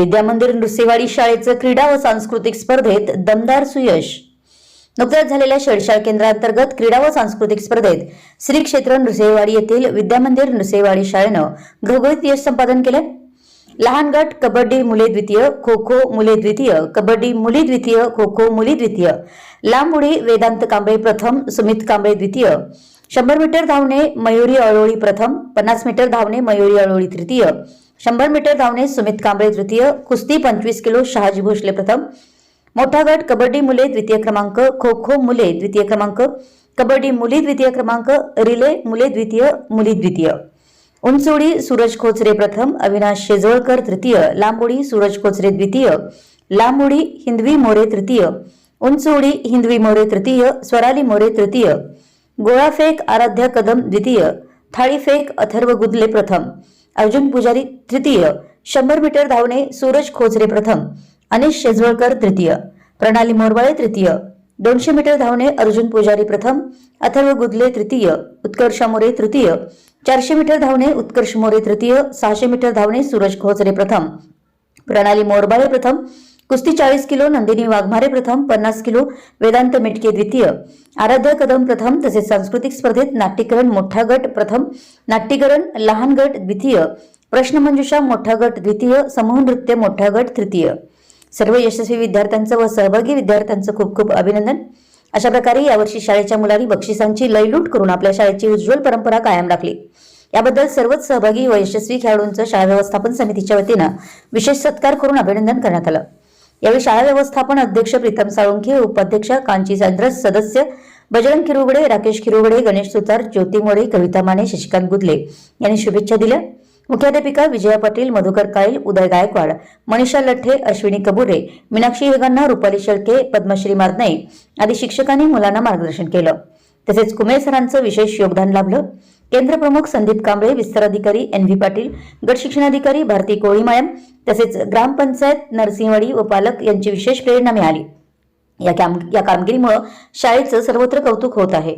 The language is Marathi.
विद्यामंदिर नृसिंहवाडी शाळेचं क्रीडा व सांस्कृतिक स्पर्धेत दमदार सुयश. नुकत्याच झालेल्या शेडशाळ केंद्रांतर्गत क्रीडा व सांस्कृतिक स्पर्धेत श्री क्षेत्र नृसिंहवाडी येथील विद्यामंदिर नृसिंहवाडी शाळेनं घवघवीत यश संपादन केलं. लहान गट कबड्डी मुले द्वितीय खो खो मुले द्वितीय कबड्डी मुली द्वितीय खो खो मुली द्वितीय. लांब उडी वेदांत कांबळे प्रथम सुमित कांबळे द्वितीय. शंभर मीटर धावणे मयुरी अळोळी प्रथम पन्नास मीटर धावणे मयुरी अळोळी तृतीय. शंभर मीटर धावणे सुमित कांबळे तृतीय कुस्ती पंचवीस किलो शहाजी भोसले प्रथम. मोठा गट कबड्डी मुले द्वितीय क्रमांक खो खो मुले द्वितीय क्रमांक कबड्डी मुली द्वितीय क्रमांक रिले मुले द्वितीय मुली द्वितीय. उंच उडी सूरज खोचरे प्रथम अविनाश शेजवळकर तृतीय लांब उडी सूरज खोचरे द्वितीय लांब उडी हिंदवी मोरे तृतीय उंच उडी हिंदवी मोरे तृतीय स्वराली मोरे तृतीय गोळाफेक आराध्या कदम द्वितीय थाळीफेक अथर्व गुदले प्रथम. अर्जुन पुजारी तृतीय शंभर मीटर धावणे सूरज खोचरे प्रथम अनिश शेजवळकर तृतीय प्रणाली मोरबाळे तृतीय दोनशे मीटर धावणे अर्जुन पुजारी प्रथम अथर्व गुदले तृतीय उत्कर्ष मोरे तृतीय चारशे मीटर धावणे उत्कर्ष मोरे तृतीय सहाशे मीटर धावणे सूरज खोचरे प्रथम प्रणाली मोरबाळे प्रथम कुस्ती चाळीस किलो नंदिनी वाघमारे प्रथम पन्नास किलो वेदांत मेटके द्वितीय. आराध्या कदम प्रथम तसेच सांस्कृतिक स्पर्धेत नाट्यकरण मोठा गट प्रथम नाट्यकरण लहान गट द्वितीय. प्रश्नमंजुषा मोठा गट द्वितीय समूह नृत्य मोठा गट तृतीय. सर्व यशस्वी विद्यार्थ्यांचं व सहभागी विद्यार्थ्यांचं खूप खूप अभिनंदन. अशा प्रकारे यावर्षी शाळेच्या मुलांनी बक्षिसांची लयलूट करून आपल्या शाळेची उज्ज्वल परंपरा कायम राखली. याबद्दल सर्वच सहभागी व यशस्वी खेळाडूंचं शाळा व्यवस्थापन समितीच्या वतीनं विशेष सत्कार करून अभिनंदन करण्यात आलं. यावेळी शाळा व्यवस्थापन अध्यक्ष प्रीतम साळुंखे उपाध्यक्ष कांची सांद्रस सदस्य बजरंग किरुगडे राकेश किरुगडे गणेश सुतार ज्योती मोरे कविता माने शशिकांत गुदले यांनी शुभेच्छा दिल्या. मुख्याध्यापिका विजया पाटील मधुकर काईल उदय गायकवाड मनीषा लठ्ठे अश्विनी कबुरे मीनाक्षी हेगांना रुपाली शेळके पद्मश्री मारनाई आदी शिक्षकांनी मुलांना मार्गदर्शन केलं. तसेच कुमेर सरांचं विशेष योगदान लाभलं. केंद्र प्रमुख संदीप कांबळे विस्तार अधिकारी एन व्ही पाटील गट शिक्षणाधिकारी भारती कोळीमायम तसेच ग्रामपंचायत नरसिंहवाडी व पालक यांची विशेष प्रेरणा मिळाली. या काम या कामगिरीमुळे शाळेचं सर्वत्र कौतुक होत आहे.